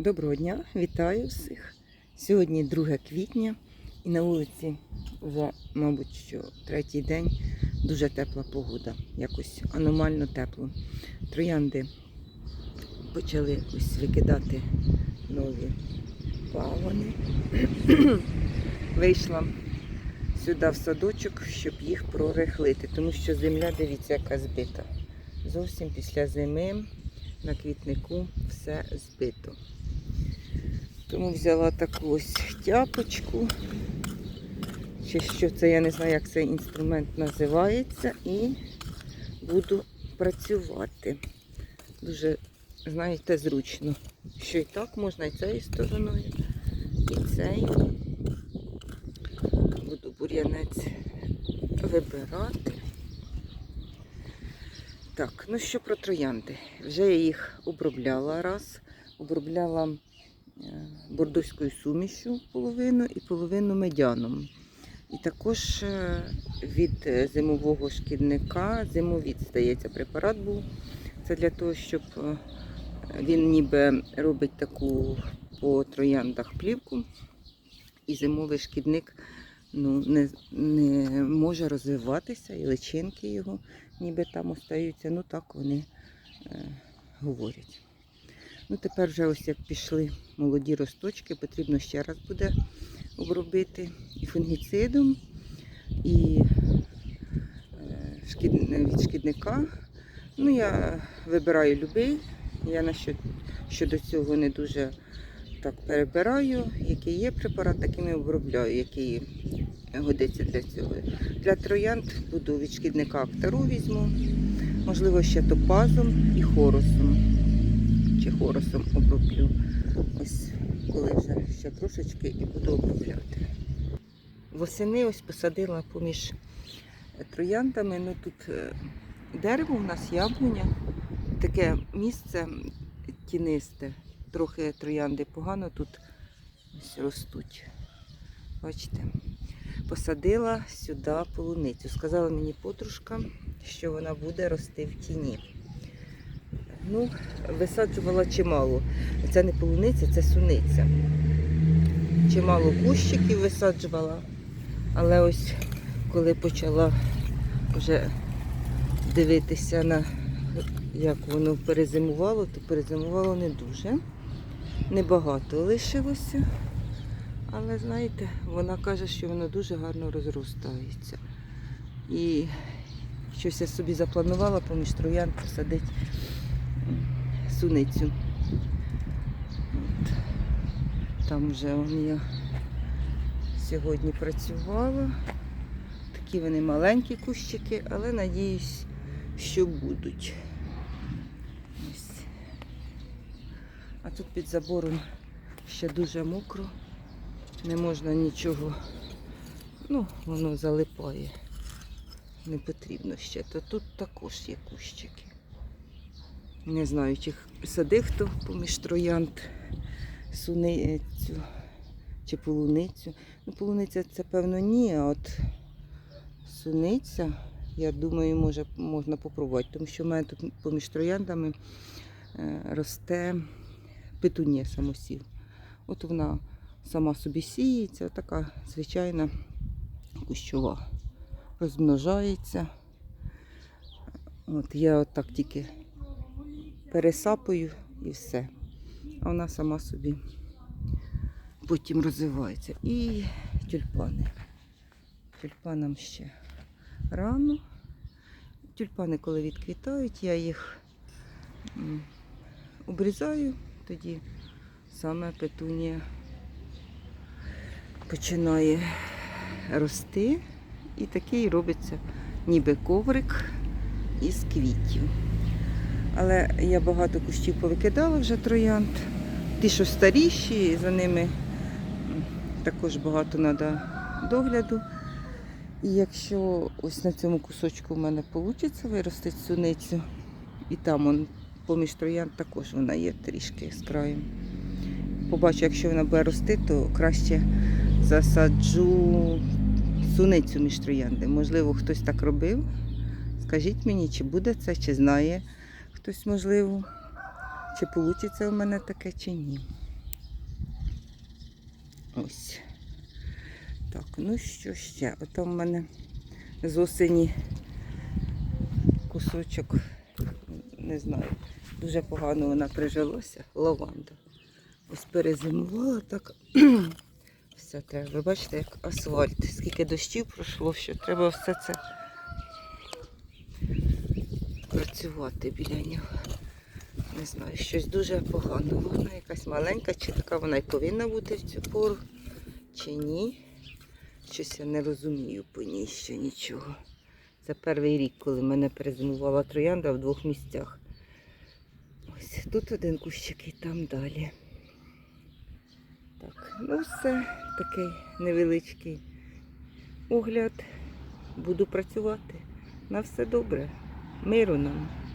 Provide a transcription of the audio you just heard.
Доброго дня, вітаю всіх. Сьогодні 2 квітня і на вулиці вже, мабуть, що третій день дуже тепла погода. Якось аномально тепло. Троянди почали ось викидати нові пагони. Вийшла сюди в садочок, щоб їх прорихлити, тому що земля, дивіться, яка збита. Зовсім після зими на квітнику все збито. Тому взяла таку ось тяпочку. Чи що це, я не знаю, як цей інструмент називається, і буду працювати. Дуже, знаєте, зручно. Що і так можна і цією стороною, і цією. Буду бур'янець вибирати. Так, ну що про троянди? Вже я їх обробляла раз. Обробляла е, бордоською сумішю половину і половину медяном. І також е, від е, зимового шкідника зимовід, здається, препарат був. Це для того, щоб він ніби робить таку по трояндах плівку, і зимовий шкідник ну, не, не може розвиватися, і личинки його ніби там остаються. Ну так вони е, говорять. Ну, тепер вже ось як пішли молоді росточки, потрібно ще раз буде обробити і фунгіцидом, і е, від шкідника. Ну, я вибираю любий. Я щодо цього не дуже так перебираю. Який є препарат, таким і обробляю, який годиться для цього. Для троянд буду від шкідника актору візьму, можливо, ще топазом і хорусом. Чи хорусом оброблю. Ось коли вже ще трошечки і буду обробляти. Восени ось посадила поміж трояндами. Ну тут е, дерево у нас яблуня, таке місце тінисте. Трохи троянди погано тут ось ростуть. Бачите, посадила сюди полуницю. Сказала мені подружка, що вона буде рости в тіні. Ну, висаджувала чимало. Це не полуниця, це суниця. Чимало кущиків висаджувала. Але ось коли почала вже дивитися на як воно перезимувало, то перезимувало не дуже. Небагато лишилося. Але знаєте, вона каже, що воно дуже гарно розростається. І щось я собі запланувала поміж троянд посадити суницю. От. Там вже я сьогодні працювала. Такі вони маленькі кущики, але надіюсь, що будуть. Ось. А тут під забором ще дуже мокро. Не можна нічого, ну, воно залипає. Не потрібно ще. То тут також є кущики. Не знаю, чи садив хто поміж троянд суницю чи полуницю. Ну, полуниця це певно ні, а от суниця, я думаю, може, можна попробувати, тому що в мене тут поміж трояндами е, росте петунія самосів. От вона сама собі сіється, така звичайна кущова. Розмножається. От я отак тільки пересапую і все. А вона сама собі потім розвивається. І тюльпани. Тюльпанам ще рано. Тюльпани, коли відквітають, я їх обрізаю, тоді саме петунія починає рости. І такий робиться ніби коврик із квітів. Але я багато кущів повикидала вже троянд. Ті, що старіші, за ними також багато треба догляду. І якщо ось на цьому кусочку в мене вийде виростити суницю, і там он, поміж троянд також вона є трішки з краю. Побачу, якщо вона буде рости, то краще засаджу суницю між троянди. Можливо, хтось так робив. Скажіть мені, чи буде це, чи знає хтось можливо, чи вийде у мене таке, чи ні. Ось. Так, ну що ще? Ото в мене з осені кусочок, не знаю, дуже погано вона прижилася. Лаванда. Ось перезимувала так. Все треба. Ви бачите, як асфальт. Скільки дощів пройшло, що треба все це працювати біля нього. Не знаю, щось дуже погано. Вона якась маленька, чи така вона й повинна бути в цю пору, чи ні. Щось я не розумію по ній ще нічого. Це перший рік, коли мене перезимувала троянда в двох місцях. Ось тут один кущик і там далі. Так, ну все, такий невеличкий огляд. Буду працювати. На все добре. Meron nun.